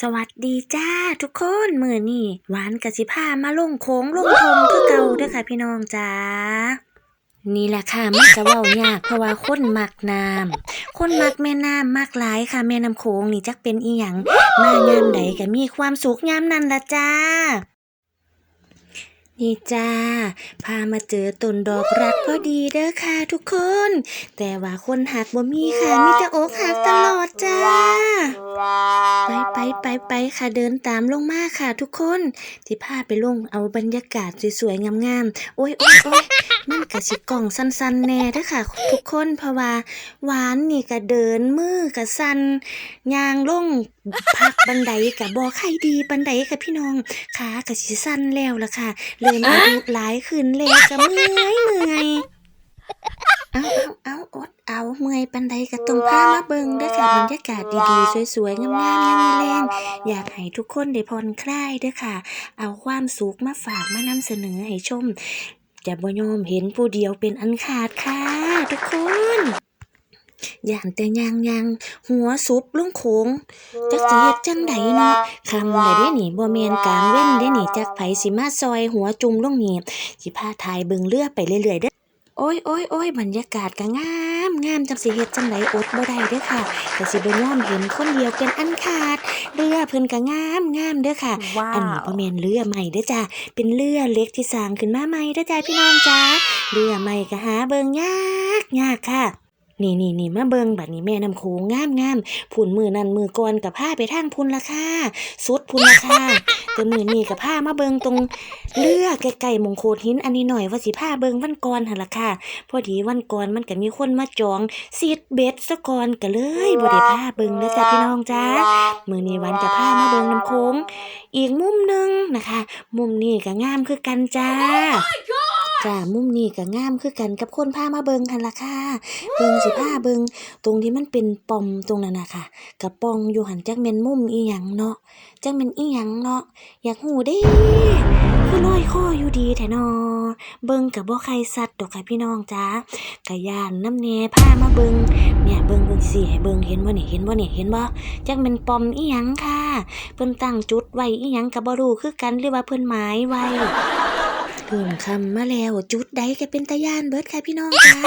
สวัสดีจ้าทุกคนมือนี่หวานกะสิผ้ามาลงโค้งลงทงคือเก่าเด้อค่ะพี่น้องจ้านี่แหละค่ะมันก็เว้ายากเพราะว่าคนมักน้ำคนมักแม่น้ำมักหลายค่ะ แม่น้ำโขงนี่จักเป็นอีหยังมายามใดก็มีความสุขยามนั้นละจ้า นี่จ้า พามาเจอต้นดอกรักพอดีเด้อค่ะทุกคน แต่ว่าคนหักบ่มีค่ะมีแต่อกหักตลอดจ้า ไปไปไปไปค่ะเดินตามลงมาค่ะทุกคนที่พาไปลงเอาบรรยากาศสวยๆงามๆโอ้ยโอ้ยโอ้ยมันกะสิกล่องสั้นๆแน่เด้อค่ะ ทุกคนเพราะว่าหวานนี่ก็เดินมือก็สั่นยางลงพักบันไดก็บ่ใครดีบันไดค่ะพี่น้องขากะสิสั่นแล้วล่ะค่ะเริ่มายุหลายขึ้นแล้วก็เมื่อยเมื่อยเอาเอาเอาอดเอาเมื่อยปันใดก็ต้องพามาเบิ่งเด้อค่ะบรรยากาศดีๆ สวยๆ งามๆยามแลงอยากให้ทุกคนได้ผ่อนคลายเด้อค่ะ เอาความสุขมาฝากมานำเสนอให้ชม จะบ่ยอมเห็นผู้เดียวเป็นอันขาดค่ะ ทุกคน ย่านแต่ยางยางๆหัวสุบลงโขงจักสิเฮ็ดจังใดเนาะคำได้เด้นี่บ่แม่นกลางเว้นเด้นี่จักไผสิมาซอยหัวจุ่มลงนี่สิพาทายเบิ่งเรือไปเรื่อยๆเด้อโอ้ยโอ้ยโอ้ยบรรยากาศก็งามงามจังสิเฮ็ดจังไดอดบ่ได้เด้อค่ะก็สิบ่ยอมเห็นคนเดียวเป็นอันขาด เรือเพิ่นก็งามงามเด้อค่ะว้าอันนี้วบ่แม่นเรือใหม่เด้อจ้าเป็นเรือเล็กที่สร้างขึ้นมาใหม่เด้อจ้าพี่น้องจ้าเรือใหม่ก็หาเบิ่งยากยากค่ะ นี่นี่นี่มาเบิ่งบัดนี้แม่น้ำโขงงามงามผุนมือนั่นมือก่อนกับผ้าไปทางพุนละค่ะสุดพุนละค่ะแต่มือนี้กับผ้ามาเบิ่งตรงเรือใกล้ๆมงโคดหินอันนี้หน่อยว่าสิผ้าเบิ่งวันก่อนหั่นล่ะค่ะพอดีวันก่อนมันก็มีคนมาจองซีดเบ็ดซะก่อนก็เลยบ่ได้ผ้าเบิ่งเด้อจ้าพี่น้องจ้ามื้อนี้วันจะผ้ามาเบิ่งน้ำโขงอีกมุมหนึงนะคะ มุมนี้ก็งามคือกันจ้า จ้ามุมนี้ก็งามคือกันกับคนพามาเบิงหันล่ะค่ะ เบิงสิพาเบิงตรงที่มันเป็นปอมตรงนั้นน่ะค่ะกระปองอยู่หันจักแม่นมุมอีหยังเนาะจักแม่นอีหยังเนาะอยากหูเด้คือลอยคออยู่ดีแท้นอเบิงกับบ่ใครสัตว์ดอกค่ะพี่น้องจ้ากะย่านน้ำแน่พามาเบิงเนี่ยเบิงเบิงสิให้เบิงเห็นบ่เนี่ยเห็นบ่เนี่ยเห็นบ่จักแม่นปอมอีหยังค่ะ เพิ่นตั้งจุดไว้อีหยังก็บ่รู้คือกันหรือว่าเพิ่นหมายไว้ เพิ่มคำมาแล้วจุดใดก็เป็นตาย่านเบิดค่ะพี่น้องคะ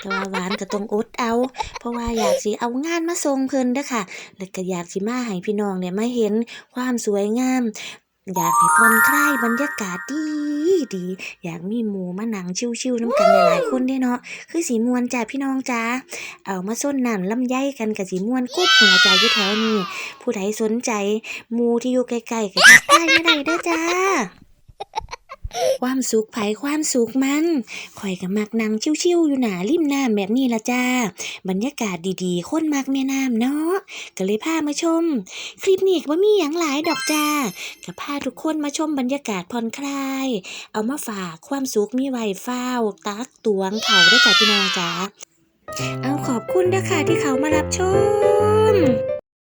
แต่ว่าหวานก็ต้องอดเอา เพราะว่าอยากสิเอางานมาส่งเพิ่นเด้อค่ะ แล้วก็อยากสิมาให้พี่น้องเนี่ยมาเห็นความสวยงาม อยากให้ผ่อนคลายบรรยากาศดีดีอยากมีหมูมาหนังชิวๆน้ำกันหลายๆคนเด้เนาะคือสีมวนจ้าพี่น้องจ้าเอามาส้นน้ำลำไยกันกับสีมวนกุ๊บหัวใจอยู่แถวนี้ผู้ใดสนใจหมูที่อยู่ใกล้ๆก็ทักทายมาได้เด้อจ้า ความสุขไผความสุขมันข่อยก็มักนั่งชิวๆอยู่หนาริมน้ำแบบนี้ละจ้า บรรยากาศดีๆ คนมักแม่น้ำเนาะก็เลยพามาชม คลิปนี้ก็บ่มีหยังหลายดอกจ้าก็พาทุกคนมาชมบรรยากาศผ่อนคลาย เอามาฝากความสุขมีไว้เฝ้า ตักตวงเขาได้อจ้ะพี่น้องจ้าเอาขอบคุณนะคะที่เขามารับชม